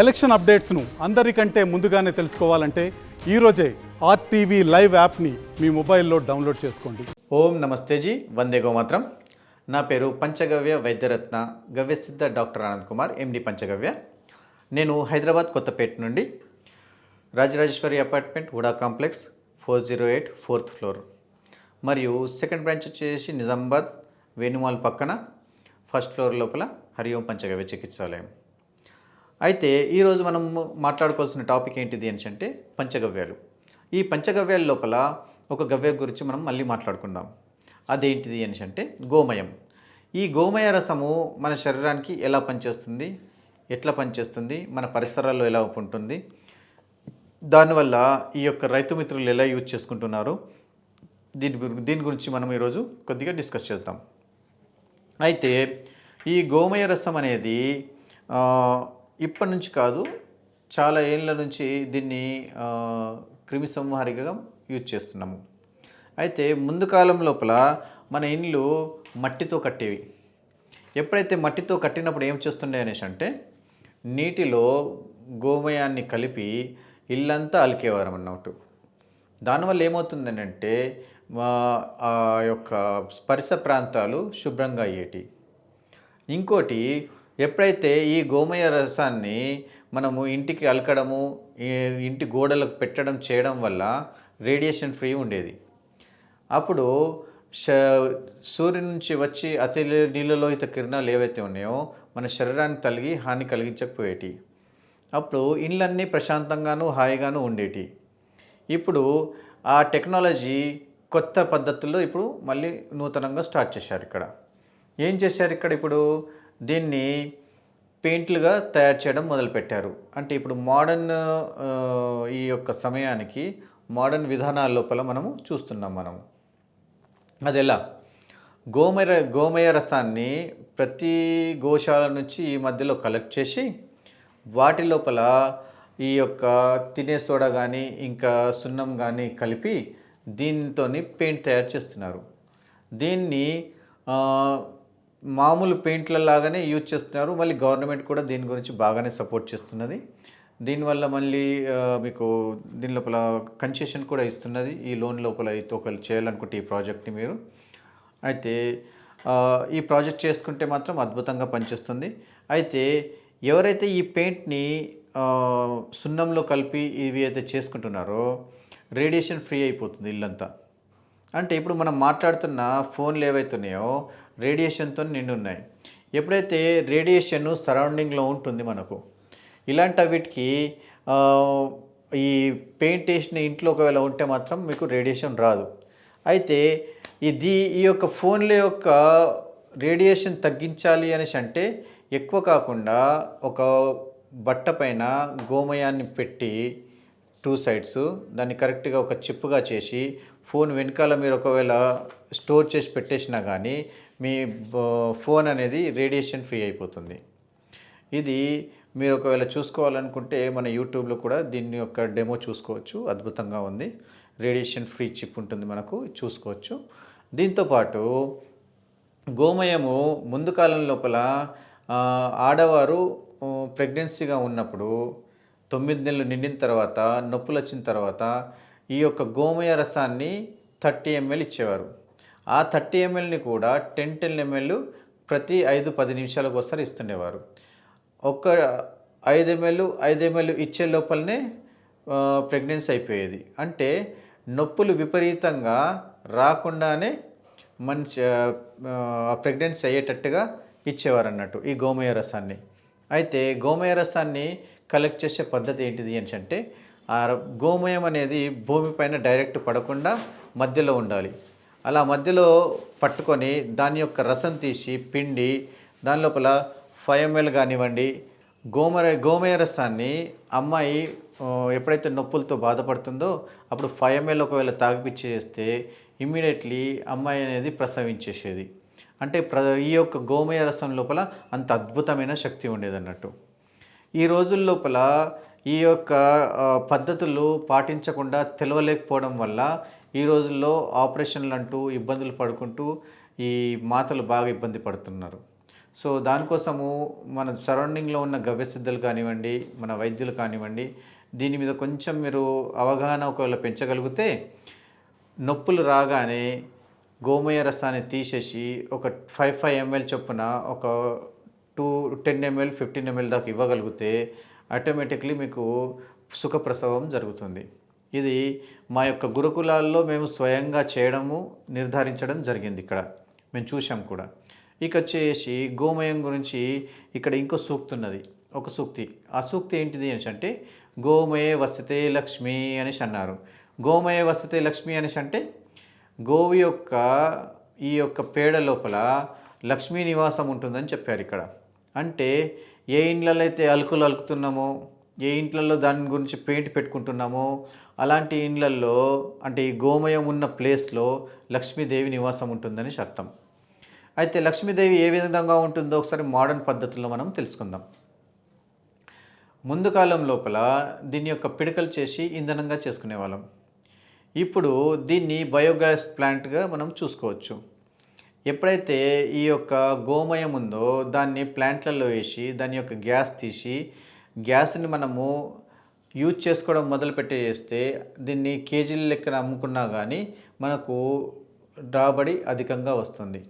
Election అప్డేట్స్ను అందరికంటే ముందుగానే తెలుసుకోవాలంటే ఈరోజే ఆర్టీవీ లైవ్ యాప్ని మీ మొబైల్లో డౌన్లోడ్ చేసుకోండి. ఓం నమస్తే జీ వందే గోమాత్రం. నా పేరు పంచగవ్య వైద్యరత్న గవ్యసిద్ధ డాక్టర్ ఆనంద్ కుమార్ ఎండి పంచగవ్య. నేను హైదరాబాద్ కొత్తపేట నుండి Rajarajeshwari apartment HUDA complex four zero eight fourth floor. మరియు సెకండ్ బ్రాంచ్ వచ్చేసి నిజామాబాద్ వేణుమాల్ పక్కన ఫస్ట్ ఫ్లోర్ లోపల హరిఓం పంచగవ్య చికిత్సాలయం. అయితే ఈరోజు మనం మాట్లాడుకోవాల్సిన టాపిక్ ఏంటిది అని అంటే పంచగవ్యాలు. ఈ పంచగవ్యాల లోపల ఒక గవ్య గురించి మనం మళ్ళీ మాట్లాడుకుందాం. అదేంటిది అని అంటే గోమయం. ఈ గోమయ రసము మన శరీరానికి ఎలా పనిచేస్తుంది? ఎట్లా పనిచేస్తుంది? మన పరిసరాల్లో ఎలా ఉంటుంది దానివల్ల ఈ యొక్క రైతు మిత్రులు ఎలా యూజ్ చేసుకుంటున్నారు? దీని దీని గురించి మనం ఈరోజు కొద్దిగా డిస్కస్ చేద్దాం. అయితే ఈ గోమయ రసం అనేది ఇప్పటి నుంచి కాదు చాలా ఏళ్ళ నుంచి దీన్ని క్రిమి సంహారికగా యూజ్ చేస్తున్నాము. అయితే ముందు కాలం లోపల మన ఇండ్లు మట్టితో కట్టేవి. ఎప్పుడైతే మట్టితో కట్టినప్పుడు ఏం చేస్తుండే అనేసి అంటే నీటిలో గోమయాన్ని కలిపి ఇల్లంతా అలికేవారు అన్నట్టు దానివల్ల ఏమవుతుంది అంటే మా ఆ యొక్క పరిసర ప్రాంతాలు శుభ్రంగా అయ్యేటి. ఇంకోటి ఎప్పుడైతే ఈ గోమయ రసాన్ని మనము ఇంటికి అలకడము ఇంటి గోడలకు పెట్టడం చేయడం వల్ల రేడియేషన్ ఫ్రీ ఉండేది. అప్పుడు సూర్యుని నుంచి వచ్చి అతి నీళ్ళలోహిత కిరణాలు ఏవైతే ఉన్నాయో మన శరీరాన్ని తలిగి హాని కలిగించకపోయేటి. అప్పుడు ఇండ్లన్నీ ప్రశాంతంగాను హాయిగాను ఉండేటి. ఇప్పుడు ఆ టెక్నాలజీ కొత్త పద్ధతుల్లో ఇప్పుడు మళ్ళీ నూతనంగా స్టార్ట్ చేశారు ఇక్కడ. ఏం చేశారు ఇక్కడ ఇప్పుడు? దీన్ని పెయింట్లుగా తయారు చేయడం మొదలుపెట్టారు. అంటే ఇప్పుడు మోడర్న్ ఈ యొక్క సమయానికి మోడర్న్ విధానాల లోపల మనము చూస్తున్నాం మనము అది ఎలా గోమయ గోమయ రసాన్ని ప్రతి గోశాల నుంచి ఈ మధ్యలో కలెక్ట్ చేసి వాటి లోపల ఈ యొక్క తినే సోడా కానీ ఇంకా సున్నం కానీ కలిపి దీనితోని పెయింట్ తయారు చేస్తున్నారు. దీన్ని మామూలు పెయింట్ల లాగానే యూజ్ చేస్తున్నారు. మళ్ళీ గవర్నమెంట్ కూడా దీని గురించి బాగానే సపోర్ట్ చేస్తున్నది. దీనివల్ల మళ్ళీ మీకు దీని లోపల కన్సెషన్ కూడా ఇస్తున్నది. ఈ లోన్ లోపల అయితే చేయాలనుకుంటే ఈ ప్రాజెక్ట్ని మీరు. అయితే ఈ ప్రాజెక్ట్ చేసుకుంటే మాత్రం అద్భుతంగా పనిచేస్తుంది. అయితే ఎవరైతే ఈ పెయింట్ని సున్నంలో కలిపి ఇవి అయితే చేసుకుంటున్నారో రేడియేషన్ ఫ్రీ అయిపోతుంది ఇల్లంతా. అంటే ఇప్పుడు మనం మాట్లాడుతున్న ఫోన్లు ఏవైతున్నాయో రేడియేషన్తో నిండి ఉన్నాయి. ఎప్పుడైతే రేడియేషన్ సరౌండింగ్లో ఉంటుంది మనకు ఇలాంటి వీటికి ఈ పెయింట్ వేసిన ఇంట్లో ఒకవేళ ఉంటే మాత్రం మీకు రేడియేషన్ రాదు. అయితే ఇది ఈ యొక్క ఫోన్ల యొక్క రేడియేషన్ తగ్గించాలి అనేసి అంటే ఎక్కువ కాకుండా ఒక బట్ట పైన గోమయాన్ని పెట్టి టూ సైడ్స్ దాన్ని కరెక్ట్గా ఒక చిప్పుగా చేసి ఫోన్ వెనకాల మీరు ఒకవేళ స్టోర్ చేసి పెట్టేసినా కానీ మీ ఫోన్ అనేది రేడియేషన్ ఫ్రీ అయిపోతుంది. ఇది మీరు ఒకవేళ చూసుకోవాలనుకుంటే మన యూట్యూబ్లో కూడా దీని యొక్క డెమో చూసుకోవచ్చు. అద్భుతంగా ఉంది. రేడియేషన్ ఫ్రీ చిప్ ఉంటుంది మనకు చూసుకోవచ్చు. దీంతోపాటు గోమయము ముందు కాలం లోపల ఆడవారు ప్రెగ్నెన్సీగా ఉన్నప్పుడు తొమ్మిది నెలలు నిండిన తర్వాత నొప్పులు వచ్చిన తర్వాత ఈ యొక్క గోమయ రసాన్ని థర్టీ ఎంఎల్ ఇచ్చేవారు. ఆ థర్టీ ఎంఎల్ని కూడా టెన్ టెన్ ఎంఎల్ ప్రతి ఐదు పది నిమిషాలకు ఒకసారి ఇస్తుండేవారు. ఒక్క ఐదు ఎంఎల్ ఐదు ఎంఎల్ ఇచ్చే లోపలనే ప్రెగ్నెన్సీ అయిపోయేది. అంటే నొప్పులు విపరీతంగా రాకుండానే మంచి ప్రెగ్నెన్సీ అయ్యేటట్టుగా ఇచ్చేవారు అన్నట్టు ఈ గోమయ రసాన్ని. అయితే గోమయ రసాన్ని కలెక్ట్ చేసే పద్ధతి ఏంటిది అంటే ఆ గోమయం అనేది భూమిపైన డైరెక్ట్ పడకుండా మధ్యలో ఉండాలి. అలా మధ్యలో పట్టుకొని దాని యొక్క రసం తీసి పిండి దాని లోపల ఫైవ్ ఎంఎల్ కానివ్వండి గోమర గోమయ రసాన్ని అమ్మాయి ఎప్పుడైతే నొప్పులతో బాధపడుతుందో అప్పుడు ఫైవ్ ఎంఎల్ ఒకవేళ తాగిపిచ్చేస్తే ఇమ్మీడియట్లీ అమ్మాయి అనేది ప్రసవించేసేది. అంటే ప్ర ఈ యొక్క గోమయ రసం లోపల అంత అద్భుతమైన శక్తి ఉండేది అన్నట్టు ఈ రోజుల లోపల ఈ యొక్క పద్ధతులు పాటించకుండా తెలవలేకపోవడం వల్ల ఈ రోజుల్లో ఆపరేషన్లు అంటూ ఇబ్బందులు పడుకుంటూ ఈ మాతలు బాగా ఇబ్బంది పడుతున్నారు. సో దానికోసము మన సరౌండింగ్లో ఉన్న గవ్యసిద్ధులు కానివ్వండి మన వైద్యులు కానివ్వండి దీని మీద కొంచెం మీరు అవగాహన ఒకవేళ పెంచగలిగితే నొప్పులు రాగానే గోమయ రసాన్ని తీసేసి ఒక ఫైవ్ ఫైవ్ ఎంఎల్ చొప్పున ఒక two ten ML fifteen ML దాకా ఇవ్వగలిగితే ఆటోమేటిక్లీ మీకు సుఖప్రసవం జరుగుతుంది. ఇది మా యొక్క గురుకులాల్లో మేము స్వయంగా చేయడము నిర్ధారించడం జరిగింది ఇక్కడ. మేము చూసాం కూడా. ఇక వచ్చేసి గోమయం గురించి ఇక్కడ ఇంకో సూక్తి ఉన్నది. ఒక సూక్తి. ఆ సూక్తి ఏంటిది అనేసి అంటే గోమయే వసతే లక్ష్మి అనేసి అన్నారు. గోమయ వసతే లక్ష్మి అనేసి అంటే గోవు యొక్క ఈ యొక్క పేడ లోపల లక్ష్మీ నివాసం ఉంటుందని చెప్పారు ఇక్కడ. అంటే ఏ ఇండ్లలో అయితే అలుకులు అలుకుతున్నామో ఏ ఇంట్లలో దాని గురించి పెయింట్ పెట్టుకుంటున్నామో అలాంటి ఇండ్లల్లో అంటే ఈ గోమయం ఉన్న ప్లేస్లో లక్ష్మీదేవి నివాసం ఉంటుందని అర్థం అయితే లక్ష్మీదేవి ఏ విధంగా ఉంటుందో ఒకసారి మోడర్న్ పద్ధతుల్లో మనం తెలుసుకుందాం. ముందు కాలం లోపల దీని యొక్క పిడకలు చేసి ఇంధనంగా చేసుకునేవాళ్ళం. ఇప్పుడు దీన్ని బయోగ్యాస్ ప్లాంట్గా మనం చూసుకోవచ్చు. ఎప్పుడైతే ఈ యొక్క గోమయం ఉందో దాన్ని ప్లాంట్లలో వేసి దాని యొక్క గ్యాస్ తీసి గ్యాస్ని మనము యూజ్ చేసుకోవడం మొదలుపెట్టి చేస్తే దీన్ని కేజీల లెక్కన అమ్ముకున్నా కానీ మనకు రాబడి అధికంగా వస్తుంది.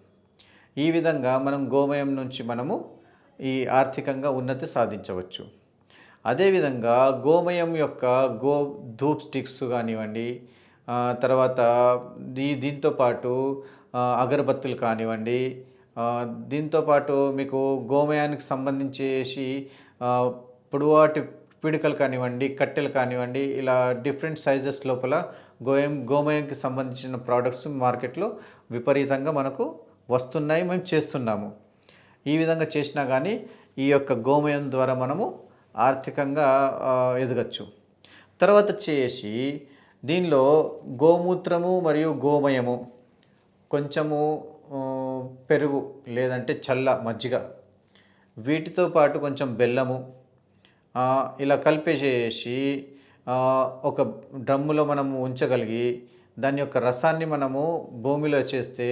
ఈ విధంగా మనం గోమయం నుంచి మనము ఈ ఆర్థికంగా ఉన్నతి సాధించవచ్చు. అదేవిధంగా గోమయం యొక్క గో ధూప్ స్టిక్స్ కానివ్వండి తర్వాత దీ దీంతో పాటు అగరబత్తులు కానివ్వండి దీంతోపాటు దీంతో పాటు మీకు గోమయానికి సంబంధించేసి పొడువాటి పొడవాటి పిడికలు కానివ్వండి కట్టెలు కానివ్వండి ఇలా డిఫరెంట్ సైజెస్ లోపల గోయం గోమయంకి సంబంధించిన ప్రోడక్ట్స్ మార్కెట్లో విపరీతంగా మనకు వస్తున్నాయి మేము చేస్తున్నాము. ఈ విధంగా చేసినా కానీ ఈ యొక్క గోమయం ద్వారా మనము ఆర్థికంగా ఎదగచ్చు. తర్వాత వచ్చేసి దీనిలో గోమూత్రము మరియు గోమయము. కొంచెము పెరుగు లేదంటే చల్ల మజ్జిగ. వీటితో పాటు కొంచెం బెల్లము ఇలా కలిపేసేసి ఒక డ్రమ్ములో మనము ఉంచగలిగి దాని యొక్క రసాన్ని మనము భూమిలో చేస్తే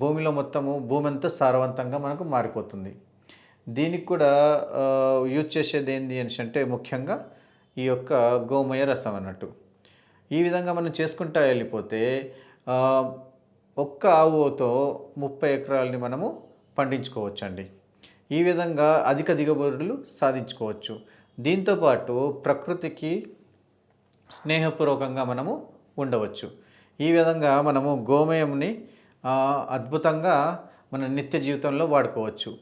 భూమిలో మొత్తము భూమి అంతా సారవంతంగా మనకు మారిపోతుంది. దీనికి కూడా యూజ్ చేసేది ఏంటి అని అంటే ముఖ్యంగా ఈ యొక్క గోమయ రసం అన్నట్టు. ఈ విధంగా మనం చేసుకుంటా వెళ్ళిపోతే ఒక్క ఆవుతో ముప్పై ఎకరాలని మనము పండించుకోవచ్చండి. ఈ విధంగా అధిక దిగుబడులు సాధించుకోవచ్చు. దీంతోపాటు ప్రకృతికి స్నేహపూర్వకంగా మనము ఉండవచ్చు. ఈ విధంగా మనము గోమయంని అద్భుతంగా మన నిత్య జీవితంలో వాడుకోవచ్చు.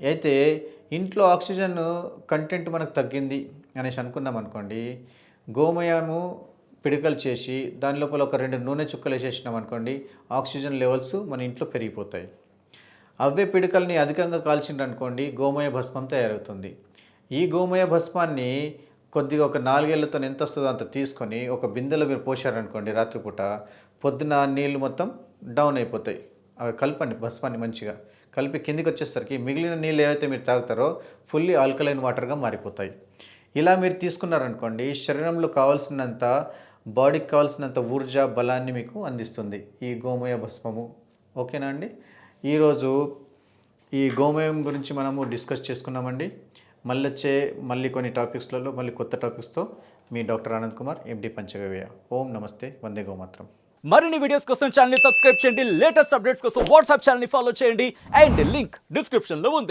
అయితే ఇంట్లో ఆక్సిజన్ కంటెంట్ మనకు తగ్గింది అనేసి అనుకున్నాం అనుకోండి గోమయము పిడికలు చేసి దాని లోపల ఒక రెండు నూనె చుక్కలు వేసేసినాం అనుకోండి ఆక్సిజన్ లెవెల్స్ మన ఇంట్లో పెరిగిపోతాయి. అవే పిడకల్ని అధికంగా కాల్చిండ్రు అనుకోండి గోమయ భస్మం తయారవుతుంది. ఈ గోమయ భస్మాన్ని కొద్దిగా ఒక నాలుగేళ్ళతో ఎంత వస్తుందో అంత తీసుకొని ఒక బిందెలో మీరు పోసారనుకోండి రాత్రిపూట పొద్దున నీళ్ళు మొత్తం డౌన్ అయిపోతాయి. అవి కలపండి భస్మాన్ని మంచిగా కలిపి కిందికి వచ్చేసరికి మిగిలిన నీళ్ళు ఏవైతే మీరు తాగుతారో ఫుల్లీ ఆల్కలైన్ వాటర్గా మారిపోతాయి. ఇలా మీరు తీసుకున్నారనుకోండి శరీరంలో కావాల్సినంత బాడీకి కావాల్సినంత ఊర్జా బలాన్ని మీకు అందిస్తుంది ఈ గోమయ భస్మము. ఓకేనా అండి? ఈరోజు ఈ గోమయం గురించి మనము డిస్కస్ చేసుకున్నామండి. మళ్ళీ వచ్చే మళ్ళీ కొన్ని టాపిక్స్లలో మళ్ళీ కొత్త టాపిక్స్తో మీ డాక్టర్ ఆనంద్ కుమార్ ఎండి పంచగవ్య. ఓం నమస్తే వందే గోమాత్రం. మరిన్ని వీడియోస్ కోసం ఛానల్ సబ్స్క్రైబ్ చేయండి. లేటెస్ట్ అప్డేట్స్ కోసం వాట్సాప్ ఛానల్ని ఫాలో చేయండి. అండ్ లింక్ డిస్క్రిప్షన్లో ఉంది.